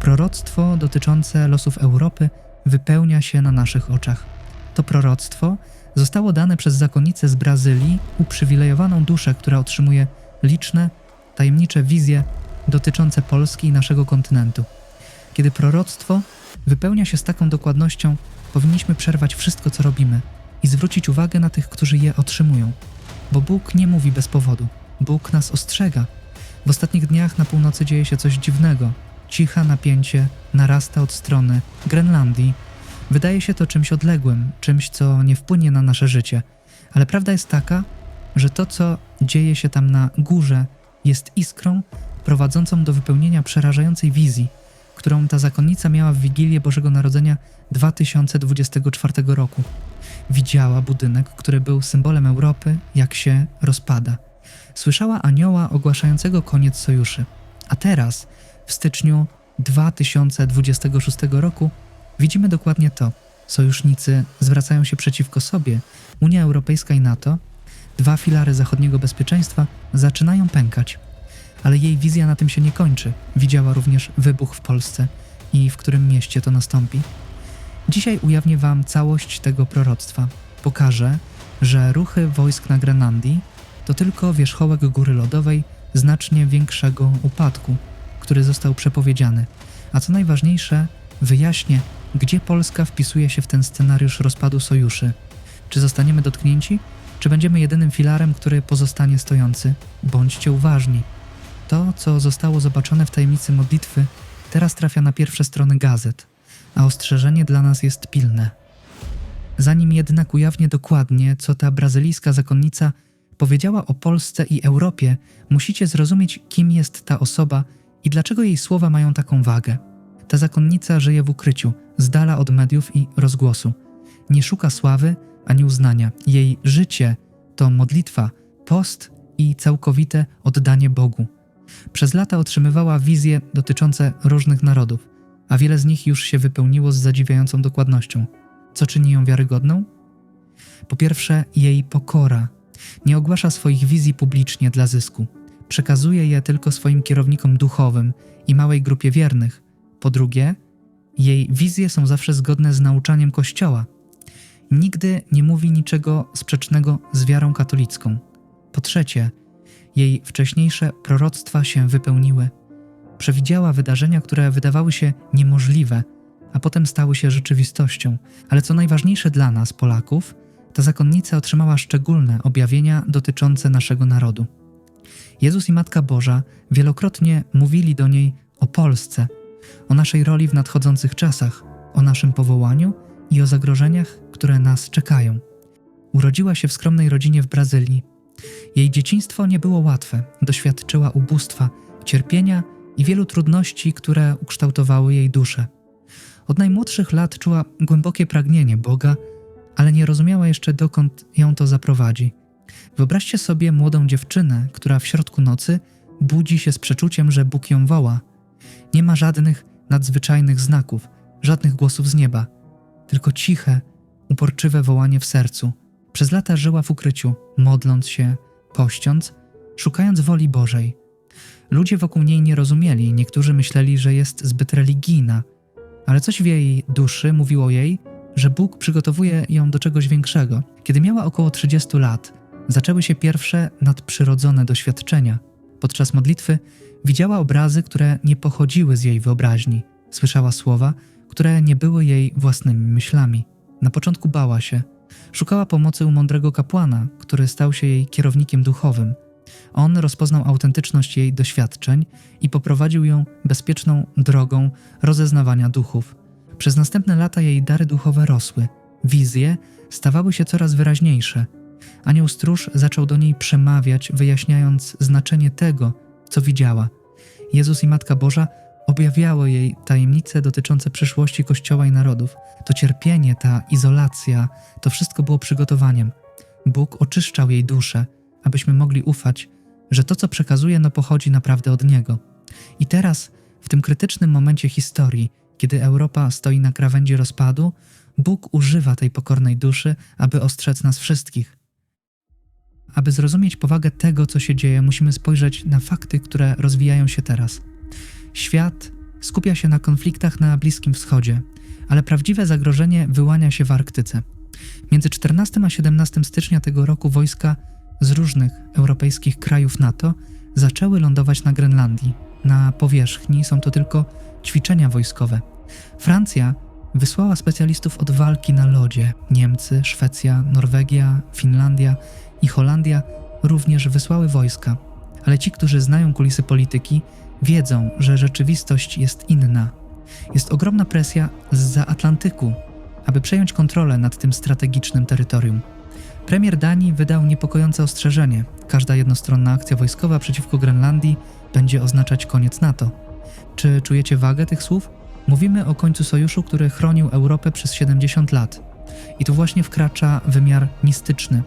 Proroctwo dotyczące losów Europy wypełnia się na naszych oczach. To proroctwo zostało dane przez zakonnicę z Brazylii, uprzywilejowaną duszę, która otrzymuje liczne, tajemnicze wizje dotyczące Polski i naszego kontynentu. Kiedy proroctwo wypełnia się z taką dokładnością, powinniśmy przerwać wszystko, co robimy i zwrócić uwagę na tych, którzy je otrzymują. Bo Bóg nie mówi bez powodu. Bóg nas ostrzega. W ostatnich dniach na północy dzieje się coś dziwnego. Cicha napięcie narasta od strony Grenlandii. Wydaje się to czymś odległym, czymś, co nie wpłynie na nasze życie. Ale prawda jest taka, że to, co dzieje się tam na górze, jest iskrą prowadzącą do wypełnienia przerażającej wizji, którą ta zakonnica miała w Wigilię Bożego Narodzenia 2024 roku. Widziała budynek, który był symbolem Europy, jak się rozpada. Słyszała anioła ogłaszającego koniec sojuszy. A teraz, w styczniu 2026 roku, widzimy dokładnie to. Sojusznicy zwracają się przeciwko sobie. Unia Europejska i NATO, dwa filary zachodniego bezpieczeństwa, zaczynają pękać. Ale jej wizja na tym się nie kończy. Widziała również wybuch w Polsce i w którym mieście to nastąpi. Dzisiaj ujawnię Wam całość tego proroctwa. Pokażę, że ruchy wojsk na Grenlandii to tylko wierzchołek góry lodowej znacznie większego upadku, który został przepowiedziany. A co najważniejsze, wyjaśnię, gdzie Polska wpisuje się w ten scenariusz rozpadu sojuszy. Czy zostaniemy dotknięci, czy będziemy jedynym filarem, który pozostanie stojący? Bądźcie uważni. To, co zostało zobaczone w tajemnicy modlitwy, teraz trafia na pierwsze strony gazet, a ostrzeżenie dla nas jest pilne. Zanim jednak ujawnię dokładnie, co ta brazylijska zakonnica powiedziała o Polsce i Europie, musicie zrozumieć, kim jest ta osoba i dlaczego jej słowa mają taką wagę. Ta zakonnica żyje w ukryciu, z dala od mediów i rozgłosu. Nie szuka sławy ani uznania. Jej życie to modlitwa, post i całkowite oddanie Bogu. Przez lata otrzymywała wizje dotyczące różnych narodów, a wiele z nich już się wypełniło z zadziwiającą dokładnością. Co czyni ją wiarygodną? Po pierwsze, jej pokora. Nie ogłasza swoich wizji publicznie dla zysku. Przekazuje je tylko swoim kierownikom duchowym i małej grupie wiernych. Po drugie, jej wizje są zawsze zgodne z nauczaniem Kościoła. Nigdy nie mówi niczego sprzecznego z wiarą katolicką. Po trzecie, jej wcześniejsze proroctwa się wypełniły. Przewidziała wydarzenia, które wydawały się niemożliwe, a potem stały się rzeczywistością. Ale co najważniejsze dla nas, Polaków, ta zakonnica otrzymała szczególne objawienia dotyczące naszego narodu. Jezus i Matka Boża wielokrotnie mówili do niej o Polsce, o naszej roli w nadchodzących czasach, o naszym powołaniu i o zagrożeniach, które nas czekają. Urodziła się w skromnej rodzinie w Brazylii, jej dzieciństwo nie było łatwe, doświadczyła ubóstwa, cierpienia i wielu trudności, które ukształtowały jej duszę. Od najmłodszych lat czuła głębokie pragnienie Boga, ale nie rozumiała jeszcze dokąd ją to zaprowadzi. Wyobraźcie sobie młodą dziewczynę, która w środku nocy budzi się z przeczuciem, że Bóg ją woła. Nie ma żadnych nadzwyczajnych znaków, żadnych głosów z nieba, tylko ciche, uporczywe wołanie w sercu. Przez lata żyła w ukryciu, modląc się, pościąc, szukając woli Bożej. Ludzie wokół niej nie rozumieli, niektórzy myśleli, że jest zbyt religijna, ale coś w jej duszy mówiło jej, że Bóg przygotowuje ją do czegoś większego. Kiedy miała około 30 lat, zaczęły się pierwsze nadprzyrodzone doświadczenia. Podczas modlitwy widziała obrazy, które nie pochodziły z jej wyobraźni. Słyszała słowa, które nie były jej własnymi myślami. Na początku bała się, Szukała pomocy u mądrego kapłana, który stał się jej kierownikiem duchowym. On rozpoznał autentyczność jej doświadczeń i poprowadził ją bezpieczną drogą rozeznawania duchów. Przez następne lata jej dary duchowe rosły, wizje stawały się coraz wyraźniejsze. Anioł stróż zaczął do niej przemawiać, wyjaśniając znaczenie tego, co widziała. Jezus i Matka Boża objawiały jej tajemnice dotyczące przyszłości Kościoła i narodów. To cierpienie, ta izolacja, to wszystko było przygotowaniem. Bóg oczyszczał jej duszę, abyśmy mogli ufać, że to, co przekazuje, no pochodzi naprawdę od Niego. I teraz, w tym krytycznym momencie historii, kiedy Europa stoi na krawędzi rozpadu, Bóg używa tej pokornej duszy, aby ostrzec nas wszystkich. Aby zrozumieć powagę tego, co się dzieje, musimy spojrzeć na fakty, które rozwijają się teraz. Świat skupia się na konfliktach na Bliskim Wschodzie, ale prawdziwe zagrożenie wyłania się w Arktyce. Między 14 a 17 stycznia tego roku wojska z różnych europejskich krajów NATO zaczęły lądować na Grenlandii. Na powierzchni są to tylko ćwiczenia wojskowe. Francja wysłała specjalistów od walki na lodzie. Niemcy, Szwecja, Norwegia, Finlandia i Holandia również wysłały wojska. Ale ci, którzy znają kulisy polityki, wiedzą, że rzeczywistość jest inna. Jest ogromna presja zza Atlantyku, aby przejąć kontrolę nad tym strategicznym terytorium. Premier Danii wydał niepokojące ostrzeżenie: każda jednostronna akcja wojskowa przeciwko Grenlandii będzie oznaczać koniec NATO. Czy czujecie wagę tych słów? Mówimy o końcu sojuszu, który chronił Europę przez 70 lat. I tu właśnie wkracza wymiar mistyczny.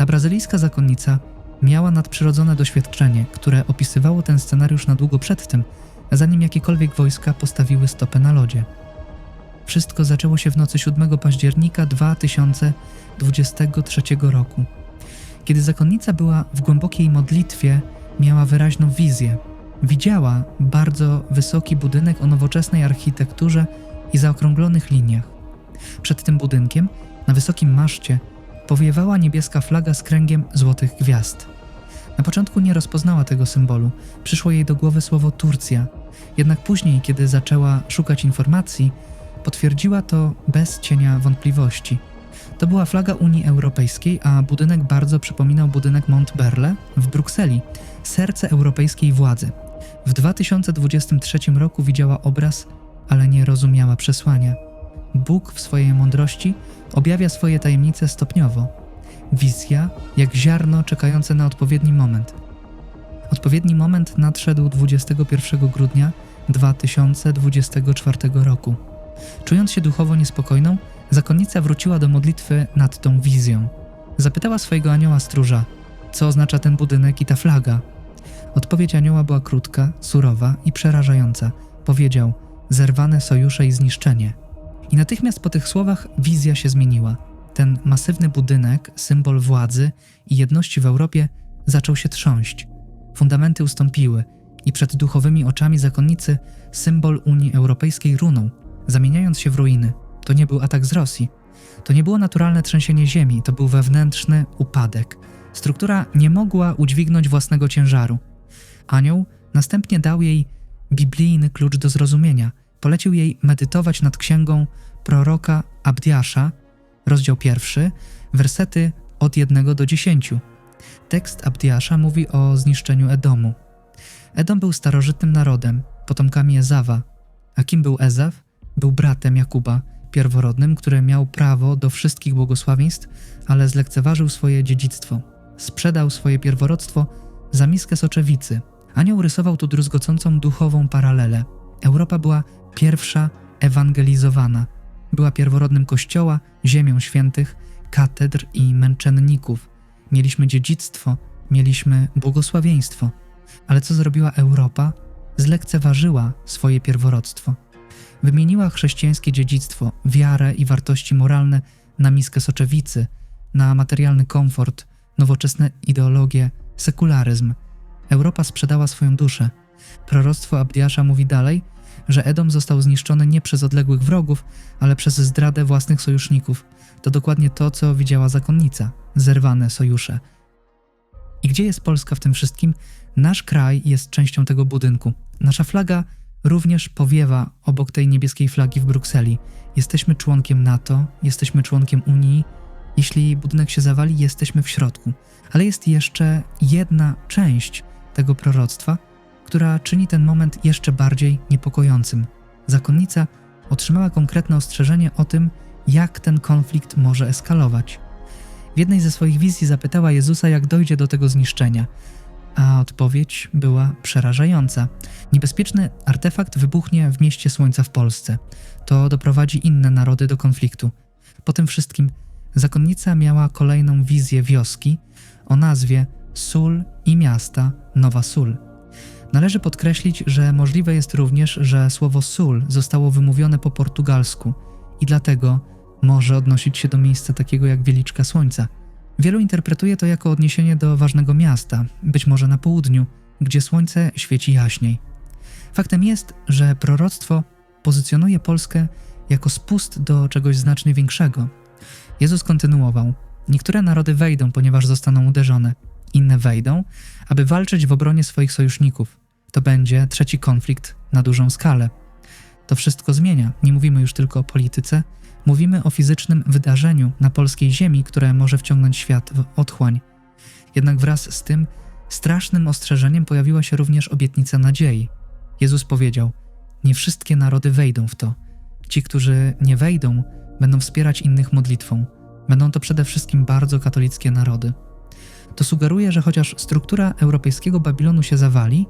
Ta brazylijska zakonnica miała nadprzyrodzone doświadczenie, które opisywało ten scenariusz na długo przed tym, zanim jakiekolwiek wojska postawiły stopę na lodzie. Wszystko zaczęło się w nocy 7 października 2023 roku. Kiedy zakonnica była w głębokiej modlitwie, miała wyraźną wizję. Widziała bardzo wysoki budynek o nowoczesnej architekturze i zaokrąglonych liniach. Przed tym budynkiem, na wysokim maszcie, powiewała niebieska flaga z kręgiem złotych gwiazd. Na początku nie rozpoznała tego symbolu, przyszło jej do głowy słowo Turcja, jednak później, kiedy zaczęła szukać informacji, potwierdziła to bez cienia wątpliwości. To była flaga Unii Europejskiej, a budynek bardzo przypominał budynek Montberle w Brukseli, serce europejskiej władzy. W 2023 roku widziała obraz, ale nie rozumiała przesłania. Bóg w swojej mądrości objawia swoje tajemnice stopniowo. Wizja jak ziarno czekające na odpowiedni moment. Odpowiedni moment nadszedł 21 grudnia 2024 roku. Czując się duchowo niespokojną, zakonnica wróciła do modlitwy nad tą wizją. Zapytała swojego anioła stróża, co oznacza ten budynek i ta flaga. Odpowiedź anioła była krótka, surowa i przerażająca. Powiedział: Zerwane sojusze i zniszczenie. I natychmiast po tych słowach wizja się zmieniła. Ten masywny budynek, symbol władzy i jedności w Europie, zaczął się trząść. Fundamenty ustąpiły i przed duchowymi oczami zakonnicy symbol Unii Europejskiej runął, zamieniając się w ruiny. To nie był atak z Rosji. To nie było naturalne trzęsienie ziemi, to był wewnętrzny upadek. Struktura nie mogła udźwignąć własnego ciężaru. Anioł następnie dał jej biblijny klucz do zrozumienia. Polecił jej medytować nad księgą proroka Abdiasza, rozdział pierwszy, wersety od jednego do dziesięciu. Tekst Abdiasza mówi o zniszczeniu Edomu. Edom był starożytnym narodem, potomkami Ezawa. A kim był Ezaw? Był bratem Jakuba, pierworodnym, który miał prawo do wszystkich błogosławieństw, ale zlekceważył swoje dziedzictwo. Sprzedał swoje pierworodstwo za miskę soczewicy. Anioł rysował tu druzgocącą duchową paralelę. Europa była pierwsza ewangelizowana. Była pierworodnym kościoła, ziemią świętych, katedr i męczenników. Mieliśmy dziedzictwo, mieliśmy błogosławieństwo. Ale co zrobiła Europa? Zlekceważyła swoje pierworództwo. Wymieniła chrześcijańskie dziedzictwo, wiarę i wartości moralne na miskę soczewicy, na materialny komfort, nowoczesne ideologie, sekularyzm. Europa sprzedała swoją duszę. Proroctwo Abdiasza mówi dalej, że Edom został zniszczony nie przez odległych wrogów, ale przez zdradę własnych sojuszników. To dokładnie to, co widziała zakonnica zerwane sojusze. I gdzie jest Polska w tym wszystkim? Nasz kraj jest częścią tego budynku. Nasza flaga również powiewa obok tej niebieskiej flagi w Brukseli. Jesteśmy członkiem NATO, jesteśmy członkiem Unii. Jeśli budynek się zawali, jesteśmy w środku. Ale jest jeszcze jedna część tego proroctwa, która czyni ten moment jeszcze bardziej niepokojącym. Zakonnica otrzymała konkretne ostrzeżenie o tym, jak ten konflikt może eskalować. W jednej ze swoich wizji zapytała Jezusa, jak dojdzie do tego zniszczenia a odpowiedź była przerażająca. Niebezpieczny artefakt wybuchnie w mieście Słońca w Polsce. To doprowadzi inne narody do konfliktu. Po tym wszystkim zakonnica miała kolejną wizję wioski o nazwie Sól i miasta Nowa Sól. Należy podkreślić, że możliwe jest również, że słowo sól zostało wymówione po portugalsku i dlatego może odnosić się do miejsca takiego jak Wieliczka Słońca – Wielu interpretuje to jako odniesienie do ważnego miasta, być może na południu, gdzie słońce świeci jaśniej. Faktem jest, że proroctwo pozycjonuje Polskę jako spust do czegoś znacznie większego. Jezus kontynuował: Niektóre narody wejdą, ponieważ zostaną uderzone, inne wejdą, aby walczyć w obronie swoich sojuszników. To będzie trzeci konflikt na dużą skalę. To wszystko zmienia. Nie mówimy już tylko o polityce, mówimy o fizycznym wydarzeniu na polskiej ziemi, które może wciągnąć świat w otchłań. Jednak wraz z tym strasznym ostrzeżeniem pojawiła się również obietnica nadziei. Jezus powiedział: Nie wszystkie narody wejdą w to. Ci, którzy nie wejdą, będą wspierać innych modlitwą. Będą to przede wszystkim bardzo katolickie narody. To sugeruje, że chociaż struktura europejskiego Babilonu się zawali,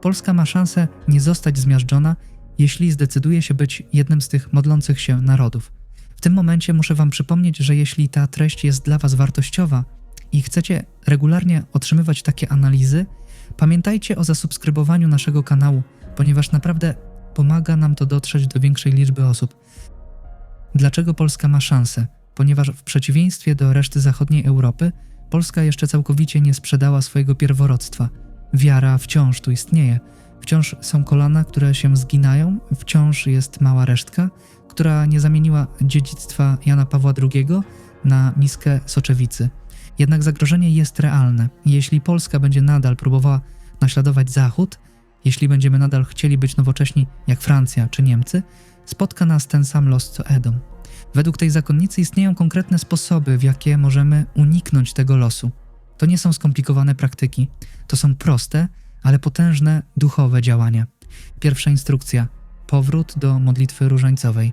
Polska ma szansę nie zostać zmiażdżona, jeśli zdecyduje się być jednym z tych modlących się narodów. W tym momencie muszę Wam przypomnieć, że jeśli ta treść jest dla Was wartościowa i chcecie regularnie otrzymywać takie analizy, pamiętajcie o zasubskrybowaniu naszego kanału, ponieważ naprawdę pomaga nam to dotrzeć do większej liczby osób. Dlaczego Polska ma szansę? Ponieważ w przeciwieństwie do reszty zachodniej Europy, Polska jeszcze całkowicie nie sprzedała swojego pierworodstwa. Wiara wciąż tu istnieje. Wciąż są kolana, które się zginają, wciąż jest mała resztka, która nie zamieniła dziedzictwa Jana Pawła II na miskę soczewicy. Jednak zagrożenie jest realne. Jeśli Polska będzie nadal próbowała naśladować Zachód, jeśli będziemy nadal chcieli być nowocześni jak Francja czy Niemcy, spotka nas ten sam los co Edom. Według tej zakonnicy istnieją konkretne sposoby, w jakie możemy uniknąć tego losu. To nie są skomplikowane praktyki, to są proste, ale potężne duchowe działania. Pierwsza instrukcja: powrót do modlitwy różańcowej.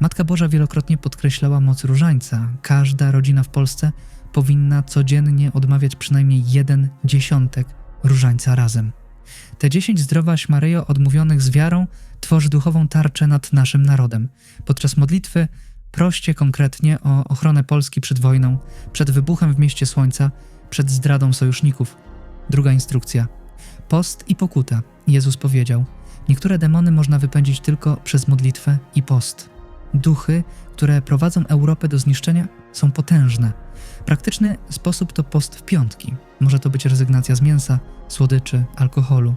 Matka Boża wielokrotnie podkreślała moc różańca. Każda rodzina w Polsce powinna codziennie odmawiać przynajmniej jeden dziesiątek różańca razem. Te dziesięć zdrowaś Maryjo odmówionych z wiarą tworzy duchową tarczę nad naszym narodem. Podczas modlitwy proście konkretnie o ochronę Polski przed wojną, przed wybuchem w mieście Słońca, przed zdradą sojuszników. Druga instrukcja. Post i pokuta. Jezus powiedział: Niektóre demony można wypędzić tylko przez modlitwę i post. Duchy, które prowadzą Europę do zniszczenia, są potężne. Praktyczny sposób to post w piątki. Może to być rezygnacja z mięsa, słodyczy, alkoholu.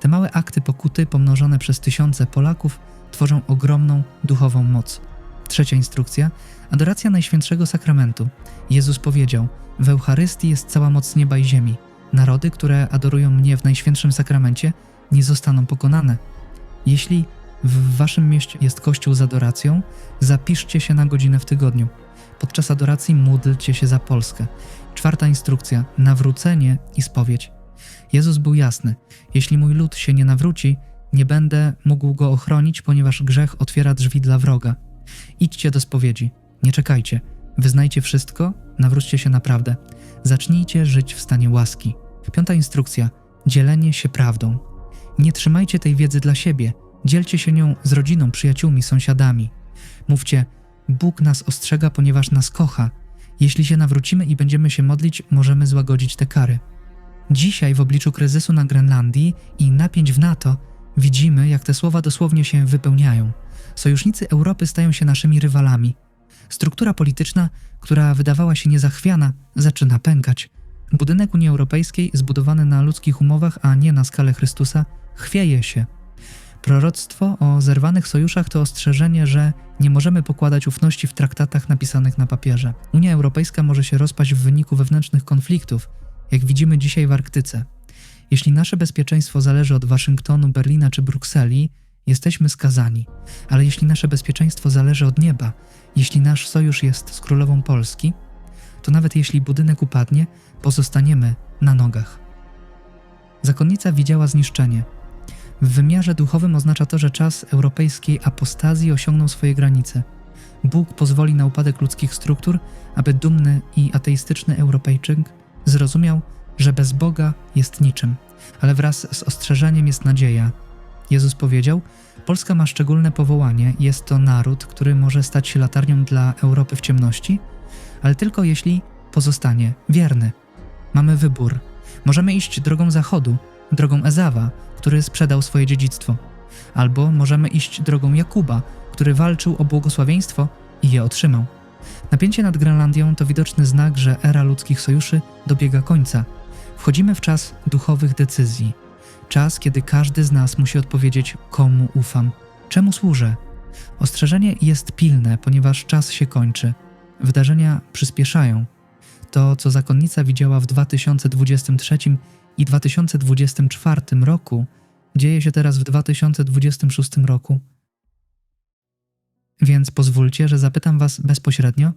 Te małe akty pokuty, pomnożone przez tysiące Polaków, tworzą ogromną duchową moc. Trzecia instrukcja adoracja Najświętszego Sakramentu. Jezus powiedział: W Eucharystii jest cała moc nieba i ziemi. Narody, które adorują mnie w Najświętszym Sakramencie, nie zostaną pokonane. Jeśli w waszym mieście jest kościół z adoracją, zapiszcie się na godzinę w tygodniu. Podczas adoracji módlcie się za Polskę. Czwarta instrukcja: nawrócenie i spowiedź. Jezus był jasny: Jeśli mój lud się nie nawróci, nie będę mógł go ochronić, ponieważ grzech otwiera drzwi dla wroga. Idźcie do spowiedzi, nie czekajcie, wyznajcie wszystko, nawróćcie się naprawdę. Zacznijcie żyć w stanie łaski. Piąta instrukcja: dzielenie się prawdą. Nie trzymajcie tej wiedzy dla siebie, dzielcie się nią z rodziną, przyjaciółmi, sąsiadami. Mówcie: Bóg nas ostrzega, ponieważ nas kocha. Jeśli się nawrócimy i będziemy się modlić, możemy złagodzić te kary. Dzisiaj, w obliczu kryzysu na Grenlandii i napięć w NATO, widzimy, jak te słowa dosłownie się wypełniają. Sojusznicy Europy stają się naszymi rywalami. Struktura polityczna, która wydawała się niezachwiana, zaczyna pękać. Budynek Unii Europejskiej, zbudowany na ludzkich umowach, a nie na skalę Chrystusa, chwieje się. Proroctwo o zerwanych sojuszach to ostrzeżenie, że nie możemy pokładać ufności w traktatach napisanych na papierze. Unia Europejska może się rozpaść w wyniku wewnętrznych konfliktów, jak widzimy dzisiaj w Arktyce. Jeśli nasze bezpieczeństwo zależy od Waszyngtonu, Berlina czy Brukseli, jesteśmy skazani. Ale jeśli nasze bezpieczeństwo zależy od nieba, jeśli nasz sojusz jest z królową Polski, to nawet jeśli budynek upadnie, pozostaniemy na nogach. Zakonnica widziała zniszczenie. W wymiarze duchowym oznacza to, że czas europejskiej apostazji osiągnął swoje granice. Bóg pozwoli na upadek ludzkich struktur, aby dumny i ateistyczny Europejczyk zrozumiał, że bez Boga jest niczym, ale wraz z ostrzeżeniem jest nadzieja. Jezus powiedział: Polska ma szczególne powołanie, jest to naród, który może stać się latarnią dla Europy w ciemności, ale tylko jeśli pozostanie wierny. Mamy wybór. Możemy iść drogą Zachodu, drogą Ezawa, który sprzedał swoje dziedzictwo, albo możemy iść drogą Jakuba, który walczył o błogosławieństwo i je otrzymał. Napięcie nad Grenlandią to widoczny znak, że era ludzkich sojuszy dobiega końca. Wchodzimy w czas duchowych decyzji. Czas, kiedy każdy z nas musi odpowiedzieć, komu ufam, czemu służę. Ostrzeżenie jest pilne, ponieważ czas się kończy. Wydarzenia przyspieszają. To, co zakonnica widziała w 2023 i 2024 roku, dzieje się teraz w 2026 roku. Więc pozwólcie, że zapytam Was bezpośrednio,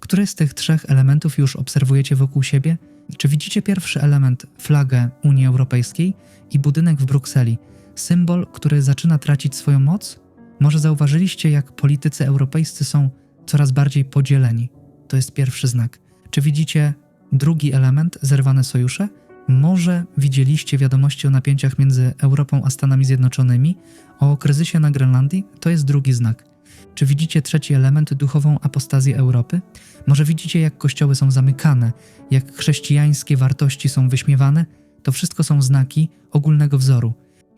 który z tych trzech elementów już obserwujecie wokół siebie? Czy widzicie pierwszy element, flagę Unii Europejskiej i budynek w Brukseli, symbol, który zaczyna tracić swoją moc? Może zauważyliście, jak politycy europejscy są coraz bardziej podzieleni? To jest pierwszy znak. Czy widzicie drugi element, zerwane sojusze? Może widzieliście wiadomości o napięciach między Europą a Stanami Zjednoczonymi, o kryzysie na Grenlandii? To jest drugi znak. Czy widzicie trzeci element, duchową apostazję Europy? Może widzicie, jak kościoły są zamykane, jak chrześcijańskie wartości są wyśmiewane? To wszystko są znaki ogólnego wzoru.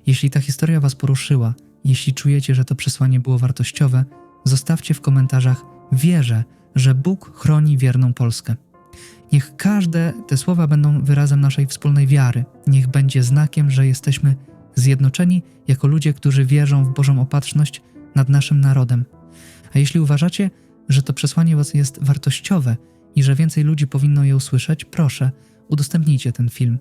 Jeśli ta historia Was poruszyła, jeśli czujecie, że to przesłanie było wartościowe, zostawcie w komentarzach wierzę, że Bóg chroni wierną Polskę. Niech każde te słowa będą wyrazem naszej wspólnej wiary. Niech będzie znakiem, że jesteśmy zjednoczeni jako ludzie, którzy wierzą w Bożą opatrzność nad naszym narodem. A jeśli uważacie, że to przesłanie was jest wartościowe i że więcej ludzi powinno je usłyszeć, proszę, udostępnijcie ten film.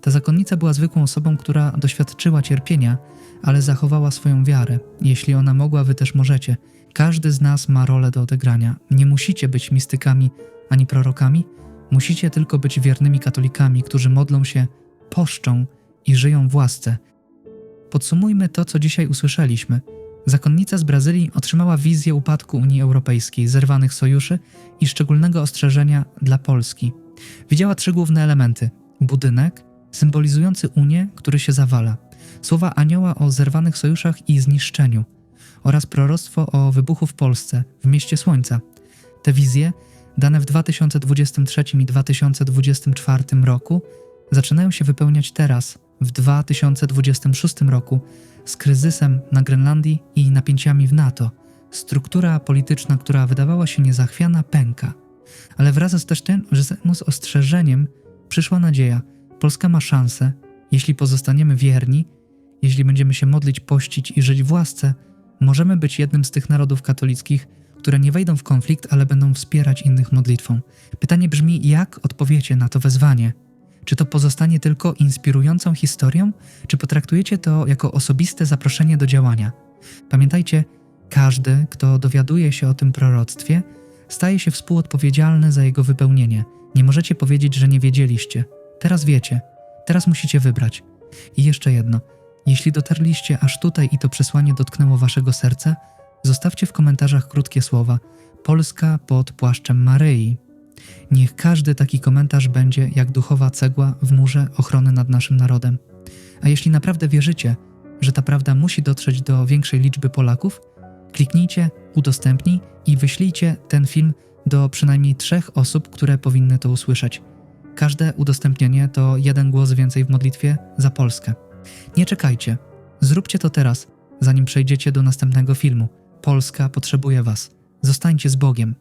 Ta zakonnica była zwykłą osobą, która doświadczyła cierpienia, ale zachowała swoją wiarę. Jeśli ona mogła, wy też możecie. Każdy z nas ma rolę do odegrania. Nie musicie być mistykami ani prorokami, musicie tylko być wiernymi katolikami, którzy modlą się, poszczą i żyją w łasce. Podsumujmy to, co dzisiaj usłyszeliśmy. Zakonnica z Brazylii otrzymała wizję upadku Unii Europejskiej, zerwanych sojuszy i szczególnego ostrzeżenia dla Polski. Widziała trzy główne elementy: budynek, symbolizujący Unię, który się zawala, słowa anioła o zerwanych sojuszach i zniszczeniu, oraz proroctwo o wybuchu w Polsce, w mieście Słońca. Te wizje, dane w 2023 i 2024 roku, zaczynają się wypełniać teraz, w 2026 roku, z kryzysem na Grenlandii i napięciami w NATO. Struktura polityczna, która wydawała się niezachwiana, pęka. Ale wraz z też tym, że z ostrzeżeniem przyszła nadzieja. Polska ma szansę, jeśli pozostaniemy wierni, jeśli będziemy się modlić, pościć i żyć w łasce, możemy być jednym z tych narodów katolickich, które nie wejdą w konflikt, ale będą wspierać innych modlitwą. Pytanie brzmi, jak odpowiecie na to wezwanie? Czy to pozostanie tylko inspirującą historią, czy potraktujecie to jako osobiste zaproszenie do działania? Pamiętajcie, każdy, kto dowiaduje się o tym proroctwie, staje się współodpowiedzialny za jego wypełnienie. Nie możecie powiedzieć, że nie wiedzieliście. Teraz wiecie. Teraz musicie wybrać. I jeszcze jedno. Jeśli dotarliście aż tutaj i to przesłanie dotknęło waszego serca, zostawcie w komentarzach krótkie słowa Polska pod płaszczem Maryi. Niech każdy taki komentarz będzie jak duchowa cegła w murze ochrony nad naszym narodem. A jeśli naprawdę wierzycie, że ta prawda musi dotrzeć do większej liczby Polaków, kliknijcie, udostępnij i wyślijcie ten film do przynajmniej trzech osób, które powinny to usłyszeć. Każde udostępnienie to jeden głos więcej w modlitwie za Polskę. Nie czekajcie. Zróbcie to teraz, zanim przejdziecie do następnego filmu. Polska potrzebuje Was. Zostańcie z Bogiem.